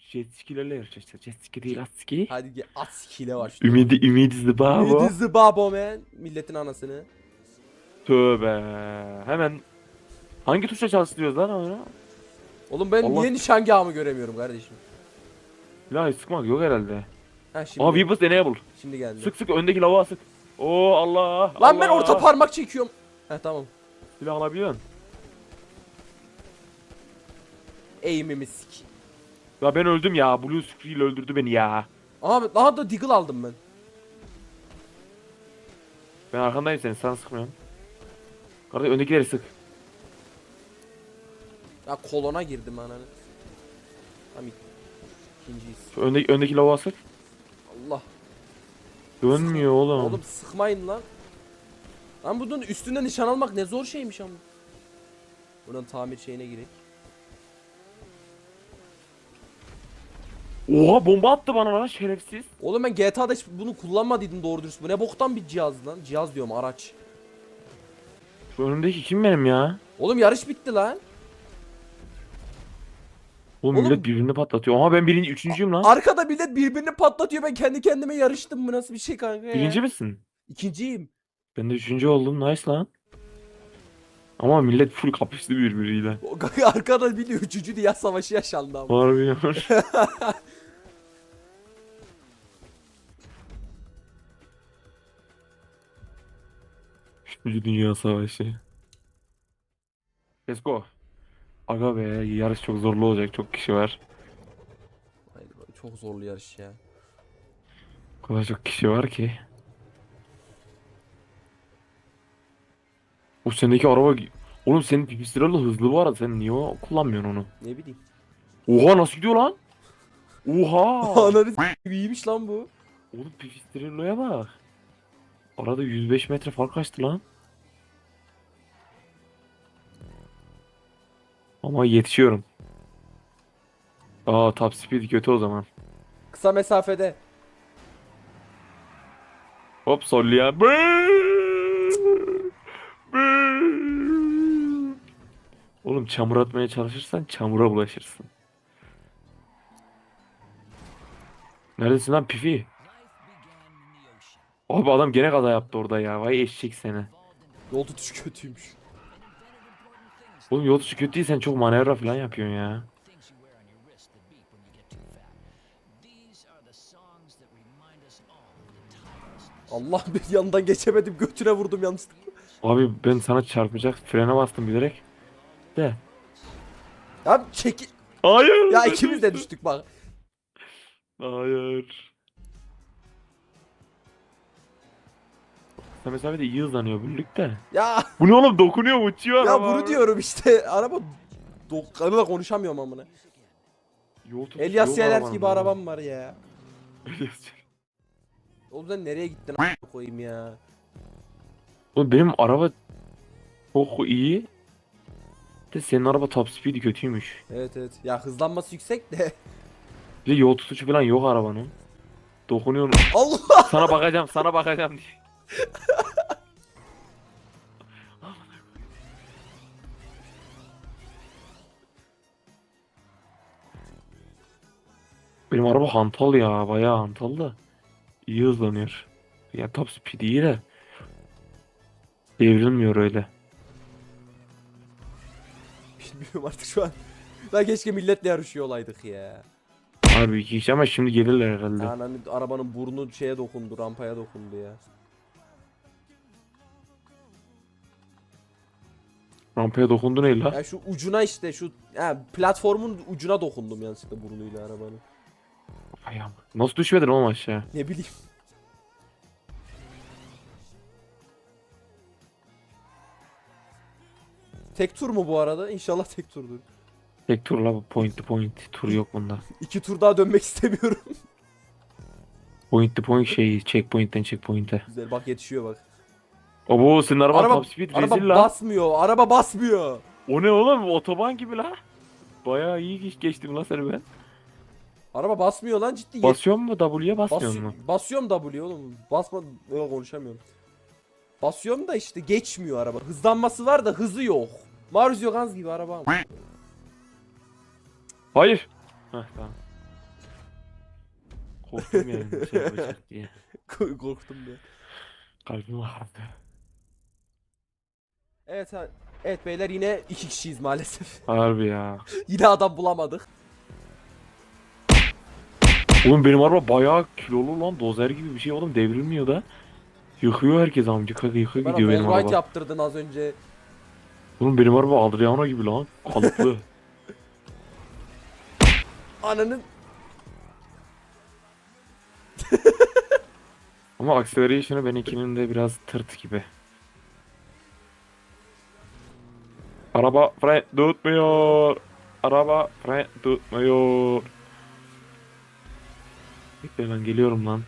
jet skilerle yarışacağız. Jet ski değil at ski. Hadi gel at skill'e var. şu. Ümidi ümidi zıbabo. Ümidi zıbabo man. Milletin anasını. Tövbe. Hemen hangi tuşa çalıştırıyoruz lan onu? Oğlum ben Allah- niye nişangahımı göremiyorum kardeşim? Silahı sıkmak yok herhalde. Ha şimdi. Aa Weapons enable. Şimdi geldi. Sık sık öndeki lavuğa sık. Oo Allah. Lan ben Allah. orta parmak çekiyorum. He tamam. Silah alabiliyorsun. Aim'imi sik. Ya ben öldüm ya. Blue screen öldürdü beni ya. Aha daha da deagle aldım ben. Ben arkandayım senin. Sana sıkmıyorum. Kardeş öndekileri sık. Ya kolona girdim ananı. Tamam ikinciyiz. Şu öndeki, öndeki lavuğa sık. Allah. Dönmüyor oğlum. Oğlum sıkmayın lan. Lan bunun üstünde nişan almak ne zor şeymiş ama. Bunun tamir şeyine girek. Oha bomba attı bana lan şerefsiz. Oğlum ben GTA'da hiç bunu kullanmadıydım doğru dürüst. Bu ne boktan bir cihaz lan. Cihaz diyorum araç. Şu önümdeki kim benim ya? Oğlum yarış bitti lan. Oğlum, Oğlum- millet birbirini patlatıyor. Ama ben birinci, üçüncüyüm lan. Arkada millet birbirini patlatıyor. Ben kendi kendime yarıştım. Bu nasıl bir şey kanka ya? Birinci misin? İkinciyim. Ben de üçüncü oldum. Nice lan. Ama millet full kapıştı birbiriyle. O kanka arkada bir de üçüncü dünya savaşı yaşandı ama. Harbi. Üçüncü Dünya Savaşı. Let's go. Aga be yarış çok zorlu olacak. Çok kişi var. Haydi bak, Çok zorlu yarış ya. O kadar çok kişi var ki. O sendeki araba... Oğlum senin pipistrello hızlı bu arada. Sen niye o- kullanmıyorsun onu? Ne bileyim. Oha nasıl gidiyor lan? Oha! Ananı s- iyiymiş lan bu. Oğlum pipistrello'ya bak. Arada 105 metre fark açtı lan. Ama yetişiyorum. Aa top speed kötü o zaman. Kısa mesafede. Hop solluya. Oğlum çamur atmaya çalışırsan çamura bulaşırsın. Neredesin lan pifi? Abi adam gene kaza yaptı orada ya. Vay eşek seni. Yol tutuş kötüymüş. Oğlum yol dışı kötü değil sen çok manevra falan yapıyorsun ya. Allah bir yandan geçemedim götüne vurdum yanlışlıkla. Abi ben sana çarpacak frene bastım bilerek. De. Ya çeki... Hayır. Ya ikimiz de düştük bak. Hayır. Kısa mesafede iyi hızlanıyor birlikte. Ya Bu ne oğlum dokunuyor mu uçuyor ya araba bunu diyorum işte. Araba Dokkanıyla konuşamıyorum amına. Yol tut- Elias yol Yeler arabanın gibi ya. arabam var ya. Elias Yeler. Oğlum sen nereye gittin a**ına koyayım ya. Oğlum benim araba çok iyi. De senin araba top speed kötüymüş. Evet evet. Ya hızlanması yüksek de. Bir de yol tutuşu falan yok arabanın. Dokunuyorsun. Allah! sana bakacağım, sana bakacağım diye. Benim araba hantal ya, bayağı hantal da. İyi hızlanıyor. Ya top speed iyi de. Devrilmiyor öyle. Bilmiyorum artık şu an. Lan keşke milletle yarışıyor olaydık ya. Harbi iki kişi ama şimdi gelirler herhalde. Ananı arabanın burnu şeye dokundu, rampaya dokundu ya. Rampaya dokundu ne la? Ya şu ucuna işte şu ha, platformun ucuna dokundum yanlışlıkla burnuyla arabanın. Ayağım. Nasıl düşmedin oğlum aşağı? Ne bileyim. Tek tur mu bu arada? İnşallah tek turdur. Tek tur la bu point to point. Tur yok bunda. İki tur daha dönmek istemiyorum. Point to point şey checkpoint'ten checkpoint'e. Güzel bak yetişiyor bak. Abo senin araban Araba, top speed araba rezil la. basmıyor. Araba basmıyor. O ne oğlum otoban gibi la. Bayağı iyi geç geçtim la seni ben. Araba basmıyor lan ciddi. Basıyor mu W'ye basmıyor Basıyor- mu? basıyorum W oğlum. Basma Yok, konuşamıyorum. Basıyorum da işte geçmiyor araba. Hızlanması var da hızı yok. Mario Gans gibi araba. Hayır. Heh tamam. Korktum yani şey yapacak diye. Korktum ya. Kalbim ağrıdı. Evet ha- Evet beyler yine iki kişiyiz maalesef. Harbi ya. yine adam bulamadık. Oğlum benim araba bayağı kilolu lan. Dozer gibi bir şey oğlum devrilmiyor da. Yıkıyor herkes amca kaka yıkıyor Bana gidiyor benim araba. yaptırdın az önce. Oğlum benim araba Adriano gibi lan. Kalıplı. Ananın Ama acceleration'ı benimkinin de biraz tırt gibi. Araba fren tutmuyor. Araba fren tutmuyor. Bekle ben geliyorum lan.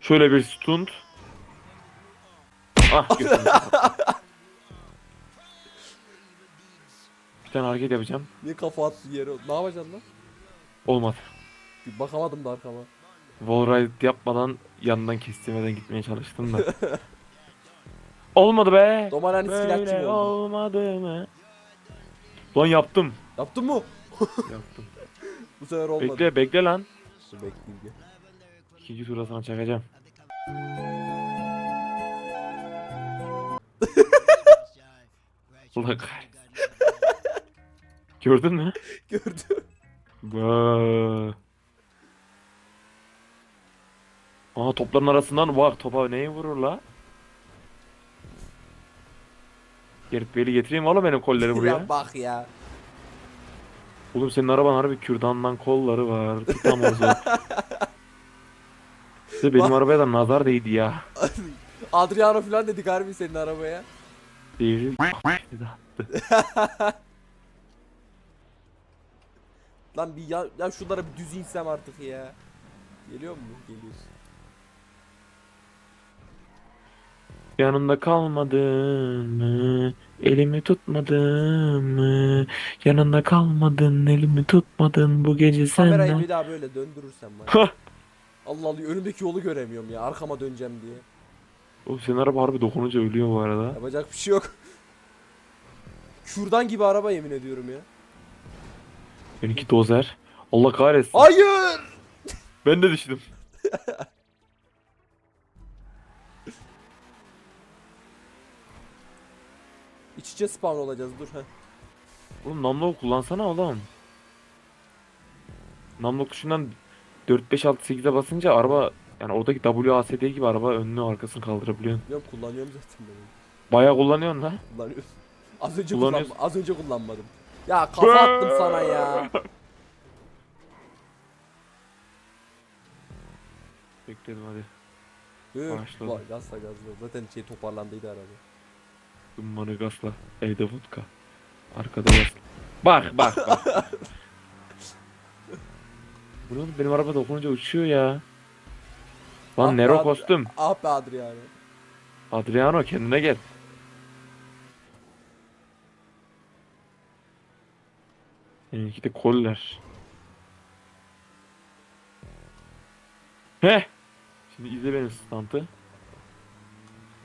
Şöyle bir stunt. Ah. Bir tane hareket yapacağım. niye kafa attı yere? Ne yapacaksın lan? Olmadı. Bakamadım da arkama. Wallride yapmadan yandan kestirmeden gitmeye çalıştım da. Olmadı be. Böyle mı oldu? olmadı mı? Lan yaptım. Yaptın mı? Yaptım. Bu sefer olmadı. bekle bekle lan. Dur bekleyeyim bir. İkinci tura sana çakacağım. Allah kahretsin. Gördün mü? Gördüm. Vaa. Aa topların arasından bak topa neyi vurur la? Gerrit Bey'i getireyim oğlum benim kolları buraya. ya bak ya. Oğlum senin araban harbi kürdandan kolları var. Tutamaz o. İşte benim Bak. arabaya da nazar değdi ya. Adriano falan dedik harbi senin arabaya. Değil. Lan bir ya, ya şunlara bir düz insem artık ya. Geliyor mu? Geliyorsun. Yanında kalmadın mı? Elimi tutmadın mı? Yanında kalmadın, elimi tutmadın bu gece Kamerayı senden. bir daha böyle döndürürsen bana. Allah Allah önümdeki yolu göremiyorum ya. Arkama döneceğim diye. Oğlum senin araba harbi dokununca ölüyor bu arada. Yapacak bir şey yok. Kürdan gibi araba yemin ediyorum ya. Benimki dozer. Allah kahretsin. Hayır! Ben de düştüm. İç içe spawn olacağız dur ha. Oğlum namlu kullansana oğlum. Namlu tuşundan 4 5 6 8'e basınca araba yani oradaki WASD gibi araba önünü arkasını kaldırabiliyorsun. Biliyorum kullanıyorum zaten ben. onu. Bayağı kullanıyorsun la. Kullanıyorum. Az önce Kullanıyorsun. kullanma, az önce kullanmadım. Ya kafa attım sana ya. Bekledim hadi. Dur. Başladı. Vay gazla gazla. Zaten şey toparlandıydı araba. Dumanı gasla. Evde vodka. Arkada yaz. Bak bak bak. Bu ne oğlum? benim araba dokununca uçuyor ya. Lan Ah, Nero ah, kostüm. Ah be Adriano. Adriano kendine gel. Seninki de koller. Heh. Şimdi izle benim stantı.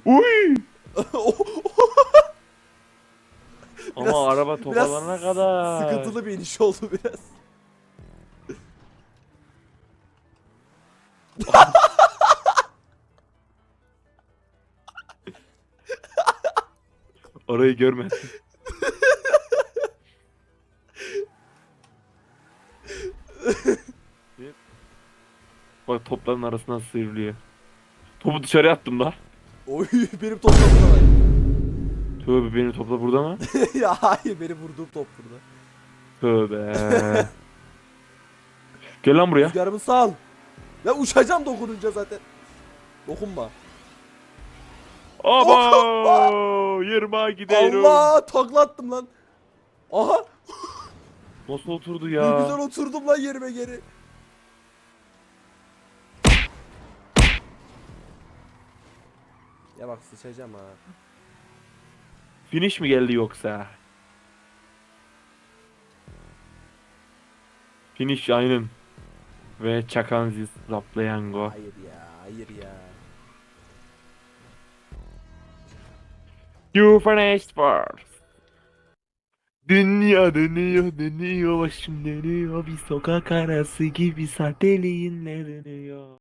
Uy! Ama Biraz- araba toparlanana kadar. sıkıntılı bir iniş oldu biraz. Orayı görmezsin. Bak topların arasından sıyrılıyor. Topu dışarı attım da. Oy benim top burada var. Tövbe beni topla burada mı? ya hayır benim vurduğum top burada. Tövbe. Gel lan buraya. Rüzgarımı sal. Ya uçacağım dokununca zaten. Dokunma. Abo! Yırmağa gidiyorum. Allah taklattım lan. Aha Nasıl oturdu ne ya? güzel oturdum lan yerime geri. Ya bak sıçacağım ha. Finish mi geldi yoksa? Finish aynen. Ve Çakanziz zaplayan go. Hayır ya hayır ya. You finished first. Dünya dönüyor dönüyor başım dönüyor bir sokak arası gibi sahteliğinle dönüyor.